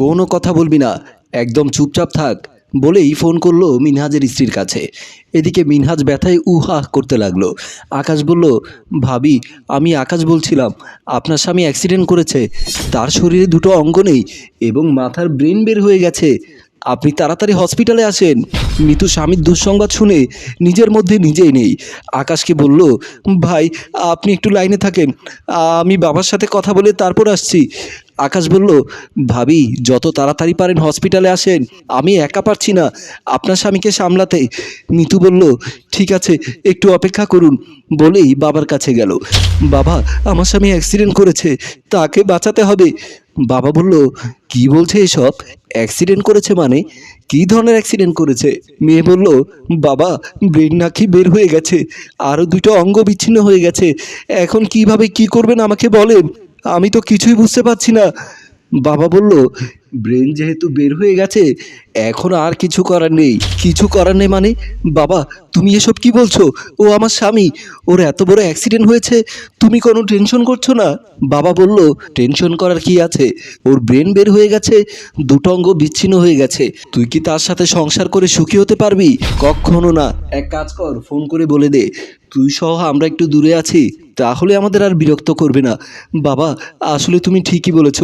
কোনো কথা বলবি না। একদম চুপচাপ থাক। বলেই ফোন করল মিনহাজের স্ত্রীর কাছে। এদিকে মিনহাজ ব্যথায় উহা করতে লাগল। আকাশ বলল, ভাবি, আমি আকাশ বলছিলাম, আপনার স্বামী অ্যাক্সিডেন্ট করেছে। তার শরীরে দুটো অঙ্গ নেই এবং মাথার ব্রেন বের হয়ে গেছে। আপনি তাড়াতাড়ি হসপিটালে আসেন। মৃত্যু স্বামীর দুঃসংবাদ শুনে নিজের মধ্যে নিজেই নেই। আকাশকে বলল, ভাই, আপনি একটু লাইনে থাকেন। আমি বাবার সাথে কথা বলে তারপর আসছি। আকাশ বলল, ভাবি, যত তাড়াতাড়ি পারেন হসপিটালে আসেন, আমি একা পারছি না। আপনার স্বামীকে সামলাতে। মিতু বলল, ঠিক আছে, একটু অপেক্ষা করুন। বলেই বাবার কাছে গেল। বাবা, আমার স্বামী অ্যাক্সিডেন্ট করেছে, তাকে বাঁচাতে হবে। বাবা বলল, কি বলছে এসব? অ্যাক্সিডেন্ট করেছে মানে? কী ধরনের অ্যাক্সিডেন্ট করেছে? মেয়ে বলল, বাবা, ব্রেন নাকি বের হয়ে গেছে আরও দুটো অঙ্গ বিচ্ছিন্ন হয়ে গেছে, এখন কীভাবে কি করবেন আমাকে বলেন? আমি তো কিছুই বুঝতে পারছি না। বাবা বলল, ব্রেন যেহেতু বের হয়ে গেছে, এখন আর কিছু করার নেই। কিছু করার নেই মানে? বাবা, তুমি এসব কি বলছো? ও আমার স্বামী। ওর এত বড় অ্যাক্সিডেন্ট হয়েছে, তুমি কোনো টেনশন করছ না? বাবা বলল, টেনশন করার কি আছে? ওর ব্রেন বের হয়ে গেছে, দুটো অঙ্গ বিচ্ছিন্ন হয়ে গেছে। তুই কি তার সাথে সংসার করে সুখী হতে পারবি? কখনো না। এক কাজ কর, ফোন করে বলে দে। তুই সহ আমরা একটু দূরে আছি। তাহলে আমাদের আর বিরক্ত করবে না। বাবা, আসলে তুমি ঠিকই বলেছ।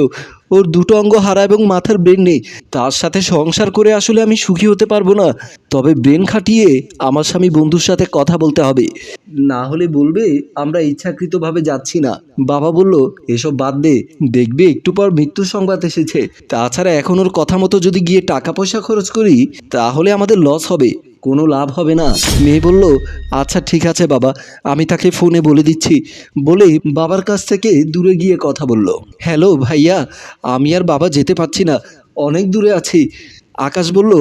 ওর দুটো অঙ্গ হারা এবং মাথার ব্রেন নেই। তার সাথে সংসার করে আসলে আমি সুখী হতে পারব না। তবে ব্রেন খাটিয়ে আমার স্বামী বন্ধুর সাথে কথা বলতে হবে। না হলে বলবে, আমরা ইচ্ছাকৃতভাবে যাচ্ছি না। বাবা বলল, এসব বাদ দে, দেখবে একটু পর মৃত্যুর সংবাদ এসেছে। তাছাড়া এখন ওর কথা মতো যদি গিয়ে টাকা পয়সা খরচ করি, তাহলে আমাদের লস হবে, কোনো লাভ হবে না। মেয়ে বলল আচ্ছা ঠিক আছে বাবা, আমি তাকে ফোনে বলে দিচ্ছি। বলে বাবার কাছ থেকে দূরে গিয়ে কথা বলল, হ্যালো ভাইয়া, আমি আর বাবা যেতে পারছি না, অনেক দূরে আছি। আকাশ বলল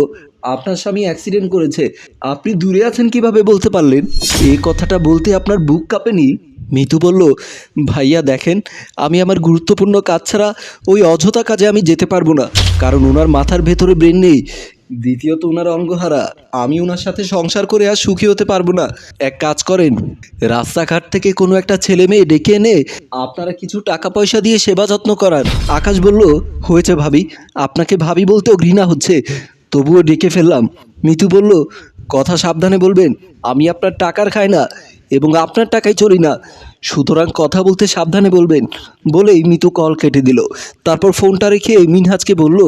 আপনার স্বামী অ্যাক্সিডেন্ট করেছে। আপনি দূরে আছেন কীভাবে বলতে পারলেন? এই কথাটা বলতে আপনার বুক কাঁপেনি? মিতু বলল, ভাইয়া, দেখেন, আমি আমার গুরুত্বপূর্ণ কাজ ছাড়া ওই অযথা কাজে আমি যেতে পারব না। কারণ ওনার মাথার ভেতরে ব্রেন নেই। দ্বিতীয়ত, ওনার অঙ্গহারা। আমি ওনার সাথে সংসার করে আর সুখী হতে পারব না। এক কাজ করেন, রাস্তাঘাট থেকে কোনো একটা ছেলে মেয়ে ডেকে এনে আপনারা কিছু টাকা পয়সা দিয়ে সেবা যত্ন করান। আকাশ বলল, হয়েছে ভাবি। আপনাকে ভাবি বলতেও ঘৃণা হচ্ছে। তবুও ডেকে ফেললাম। মিতু বলল, কথা সাবধানে বলবেন, আমি আপনার টাকার খাই না এবং আপনার টাকায় চলি না। সুতরাং কথা বলতে সাবধানে বলবেন। বলেই মিতু কল কেটে দিল। তারপর ফোনটা রেখে মিনহাজকে বলল,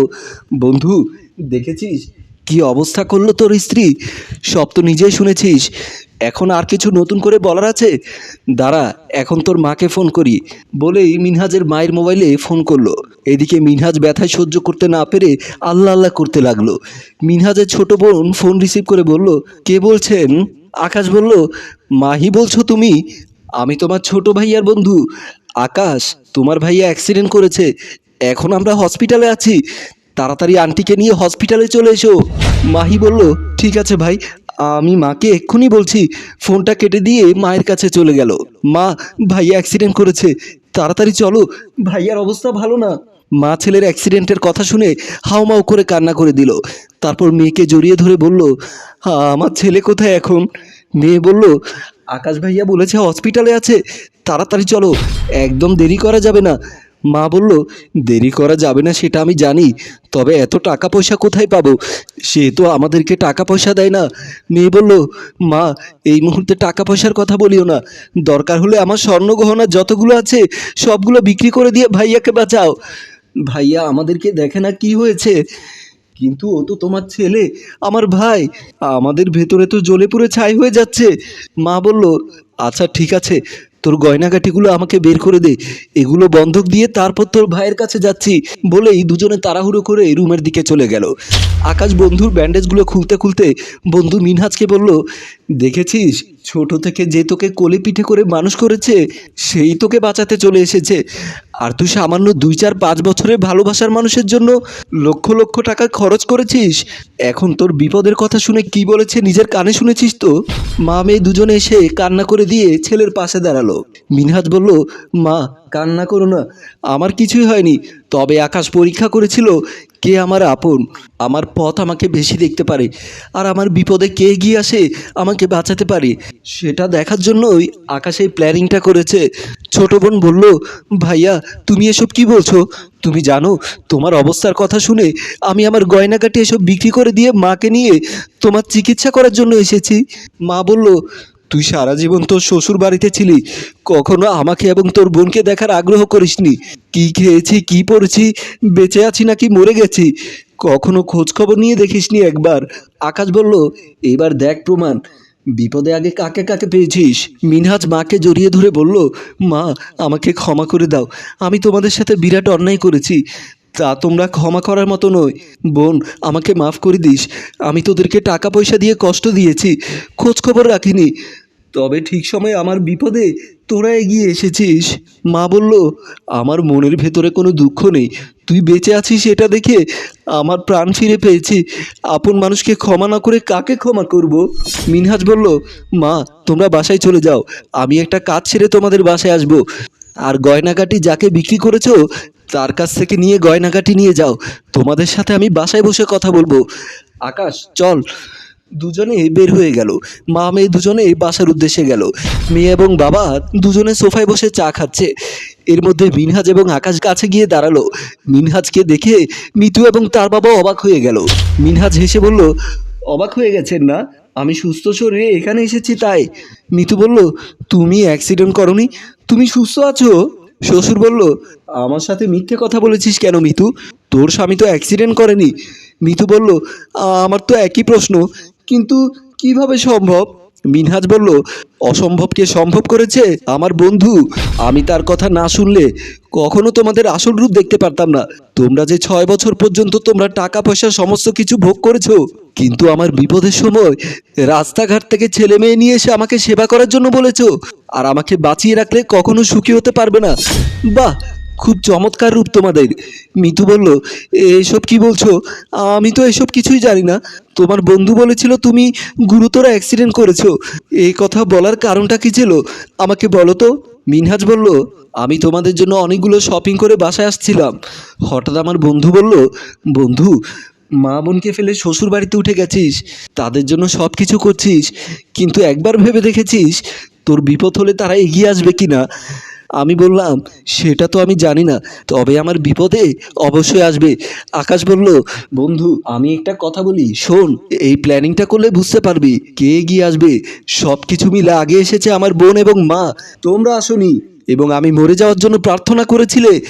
বন্ধু, দেখেছিস? কি অবস্থা করল তোর স্ত্রী? সব তো নিজেই শুনেছিস। এখন আর কিছু নতুন করে বলার আছে? দাঁড়া, এখন তোর মাকে ফোন করি। বলেই মিনহাজের মায়ের মোবাইলে ফোন করল। এদিকে মিনহাজ ব্যথায় সহ্য করতে না পেরে আল্লাহ আল্লাহ করতে লাগল। মিনহাজের ছোট বোন ফোন রিসিভ করে বলল, কে বলছেন? আকাশ বলল, মাহি বলছো তুমি? আমি তোমার ছোট ভাইয়ার বন্ধু। আকাশ, তোমার ভাইয়া অ্যাক্সিডেন্ট করেছে। এখন আমরা হসপিটালে আছি। তাড়াতাড়ি আন্টিকে নিয়ে হসপিটালে চলে এসো। মাহি বলল ঠিক আছে ভাই আমি মাকে এক্ষুনি বলছি। ফোনটা কেটে দিয়ে মায়ের কাছে চলে গেল। মা ভাইয়া অ্যাক্সিডেন্ট করেছে। তাড়াতাড়ি চলো ভাইয়ার অবস্থা ভালো না। মা ছেলের অ্যাক্সিডেন্টের কথা শুনে হাউমাউ করে কান্না করে দিল। তারপর মেয়েকে জড়িয়ে ধরে বলল "হা, আমার ছেলে কোথায় এখন? মেয়ে বলল আকাশ ভাইয়া বলেছে হসপিটালে আছে। তাড়াতাড়ি চলো একদম দেরি করা যাবে না। মা বলল, দেরি করা যাবে না, সেটা আমি জানি। তবে এত টাকা পয়সা কোথায় পাবো? সে তো আমাদেরকে টাকা পয়সা দেয় না। মেয়ে বলল, মা, এই মুহূর্তে টাকা পয়সার কথা বলিও না। দরকার হলে আমার স্বর্ণ গহনা যতগুলো আছে, সবগুলো বিক্রি করে দিয়ে ভাইয়াকে বাঁচাও। ভাইয়া, আমাদেরকে দেখে না কি হয়েছে? কিন্তু ও তো তোমার ছেলে, আমার ভাই। আমাদের ভেতরে তো জ্বলে পুড়ে ছাই হয়ে যাচ্ছে। মা বলল আচ্ছা ঠিক আছে। তোর গয়নাগাটিগুলো আমাকে বের করে দে। এগুলো বন্ধক দিয়ে তারপর তোর ভাইয়ের কাছে যাচ্ছি বলেই দুজনে তাড়াহুড়ো করে রুমের দিকে চলে গেল। আকাশ বন্ধুর ব্যান্ডেজগুলো খুলতে খুলতে বন্ধু মিনহাজকে বলল দেখেছিস? ছোট থেকে যে তোকে কোলে পিঠে করে মানুষ করেছে, সেই তোকে বাঁচাতে চলে এসেছে। আর তুই সামান্য দুই চার পাঁচ বছরের ভালোবাসার মানুষের জন্য লক্ষ লক্ষ টাকা খরচ করেছিস? এখন তোর বিপদের কথা শুনে কি বলেছে নিজের কানে শুনেছিস তো? মা মেয়ে দুজনে এসে কান্না করে দিয়ে ছেলের পাশে দাঁড়াল। মিনহাজ বলল, মা কান্না করো না। আমার কিছুই হয়নি। তবে আকাশ পরীক্ষা করেছিল কে আমার আপন। আমার পথ আমাকে বেশি দেখতে পারে। আর আমার বিপদে কে এগিয়ে আসে, আমাকে বাঁচাতে পারে। সেটা দেখার জন্যই আকাশ এই প্ল্যানিংটা করেছে। ছোট বোন বলল, ভাইয়া, তুমি এসব কি বলছো? তুমি জানো, তোমার অবস্থার কথা শুনে আমি আমার গয়নাকাটি এসব বিক্রি করে দিয়ে মাকে নিয়ে তোমার চিকিৎসা করার জন্য এসেছি। মা বলল তুই সারা জীবন তোর শ্বশুর বাড়িতে ছিলি, কখনো আমাকে এবং তোর বোনকে দেখার আগ্রহ করিসনি। কি খেয়েছি, কি পড়েছি, বেঁচে আছি নাকি মরে গেছি, কখনো খোঁজ খবর নিয়ে দেখিসনি একবার। আকাশ বলল, এবার দেখ প্রমাণ, বিপদে আগে কাকে কাকে পেয়েছিস? মিনহাজ মাকে জড়িয়ে ধরে বলল, মা, আমাকে ক্ষমা করে দাও, আমি তোমাদের সাথে বিরাট অন্যায় করেছি। তা তোমরা ক্ষমা করার মতো নয়। বোন, আমাকে মাফ করে দিস। আমি তোদেরকে টাকা পয়সা দিয়ে কষ্ট দিয়েছি। খোঁজ খবর রাখিনি। তবে ঠিক সময় আমার বিপদে তোরা এগিয়ে এসেছিস। মা বলল, আমার মনের ভেতরে কোনো দুঃখ নেই। তুই বেঁচে আছিস এটা দেখে আমার প্রাণ ফিরে পেয়েছি। আপন মানুষকে ক্ষমা না করে কাকে ক্ষমা করব? মিনহাজ বলল, মা, তোমরা বাসায় চলে যাও। আমি একটা কাজ ছেড়ে তোমাদের বাসায় আসব। আর গয়নাগাটি যাকে বিক্রি করেছ তার কাছ থেকে নিয়ে গয়নাগাটি নিয়ে যাও। তোমাদের সাথে আমি বাসায় বসে কথা বলব। আকাশ, চল। দুজনে বের হয়ে গেল। মা মেয়ে দুজনে বাসার উদ্দেশ্যে গেল। মেয়ে এবং বাবা দুজনে সোফায় বসে চা খাচ্ছে। এর মধ্যে মিনহাজ এবং আকাশ কাছে গিয়ে দাঁড়াল। মিনহাজকে দেখে মিতু এবং তার বাবা অবাক হয়ে গেল। মিনহাজ হেসে বলল, অবাক হয়ে গেছেন না? আমি সুস্থ শরীরে এখানে এসেছি তাই। মিতু বলল, তুমি অ্যাক্সিডেন্ট করনি? তুমি সুস্থ আছো? শ্বশুর বলল, আমার সাথে মিথ্যে কথা বলেছিস কেন মিতু? তোর স্বামী তো অ্যাক্সিডেন্ট করেনি। মিতু বলল, আমার তো একই প্রশ্ন, কিন্তু কীভাবে সম্ভব? মিনহাজ বলল অসম্ভবকে সম্ভব করেছে? আমার বন্ধু, আমি তার কথা না শুনলে কখনো তোমাদের আসল রূপ দেখতে পারতাম না। তোমরা যে ছয় বছর পর্যন্ত তোমরা টাকা পয়সা সমস্ত কিছু ভোগ করেছ কিন্তু আমার বিপদের সময় রাস্তাঘাট থেকে ছেলে মেয়ে নিয়ে এসে আমাকে সেবা করার জন্য বলেছ। আর আমাকে বাঁচিয়ে রাখলে কখনো সুখী হতে পারবে না। বাহ, খুব চমৎকার রূপ তোমাদের। মিতু বলল, এসব কি বলছো? আমি তো এসব কিছুই জানি না। তোমার বন্ধু বলেছিল তুমি গুরুতর অ্যাক্সিডেন্ট করেছ। এই কথা বলার কারণটা কি ছিল? আমাকে বলো তো। মিনহাজ বলল, আমি তোমাদের জন্য অনেকগুলো শপিং করে বাসায় আসছিলাম। হঠাৎ আমার বন্ধু বলল, বন্ধু মা বোনকে ফেলে শ্বশুর বাড়িতে উঠে গেছিস, তাদের জন্য সব কিছু করছিস, কিন্তু একবার ভেবে দেখেছিস তোর বিপদ হলে তারা এগিয়ে আসবে কি না আমি বললাম, সেটা তো আমি জানি না, তবে আমার বিপদে অবশ্যই আসবে। আকাশ বলল, বন্ধু, আমি একটা কথা বলি, শোন, এই প্ল্যানিংটা করলে বুঝতে পারবি কে এগিয়ে আসবে। সব কিছু মিলে আগে এসেছে আমার বোন এবং মা। তোমরা আসনি এবং আমি মরে যাওয়ার জন্য প্রার্থনা করেছিলে।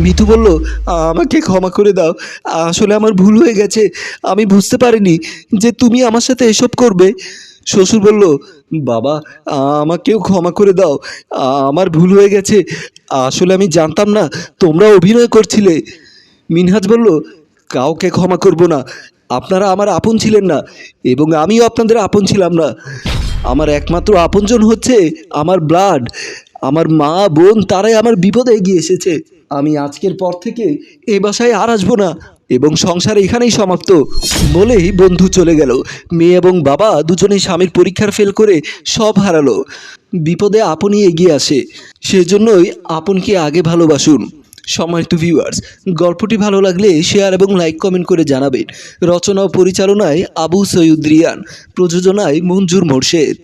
মিথু বলল, আমাকে ক্ষমা করে দাও। আসলে আমার ভুল হয়ে গেছে। আমি বুঝতে পারিনি যে তুমি আমার সাথে এসব করবে। শ্বশুর বলল, বাবা, আমাকেও ক্ষমা করে দাও। আমার ভুল হয়ে গেছে। আসলে আমি জানতাম না তোমরা অভিনয় করছিলে। মিনহাজ বলল, কাউকে ক্ষমা করব না। আপনারা আমার আপন ছিলেন না এবং আমিও আপনাদের আপন ছিলাম না। আমার একমাত্র আপনজন হচ্ছে আমার ব্লাড আমার মা, বোন তারাই আমার বিপদে এগিয়ে এসেছে। আমি আজকের পর থেকে এ বাসায় আর আসব না এবং সংসার এখানেই সমাপ্ত। বলেই বন্ধু চলে গেল। মেয়ে এবং বাবা দুজনেই স্বামীর পরীক্ষার ফেল করে সব হারালো। বিপদে আপনই এগিয়ে আসে। সেজন্যই আপনকে আগে ভালোবাসুন। সম্মানিত ভিউয়ার্স গল্পটি ভালো লাগলে শেয়ার এবং লাইক কমেন্ট করে জানাবেন। রচনা ও পরিচালনায় আবু সৈয়দ রিয়ান, প্রযোজনায় মঞ্জুর মোর্শেদ।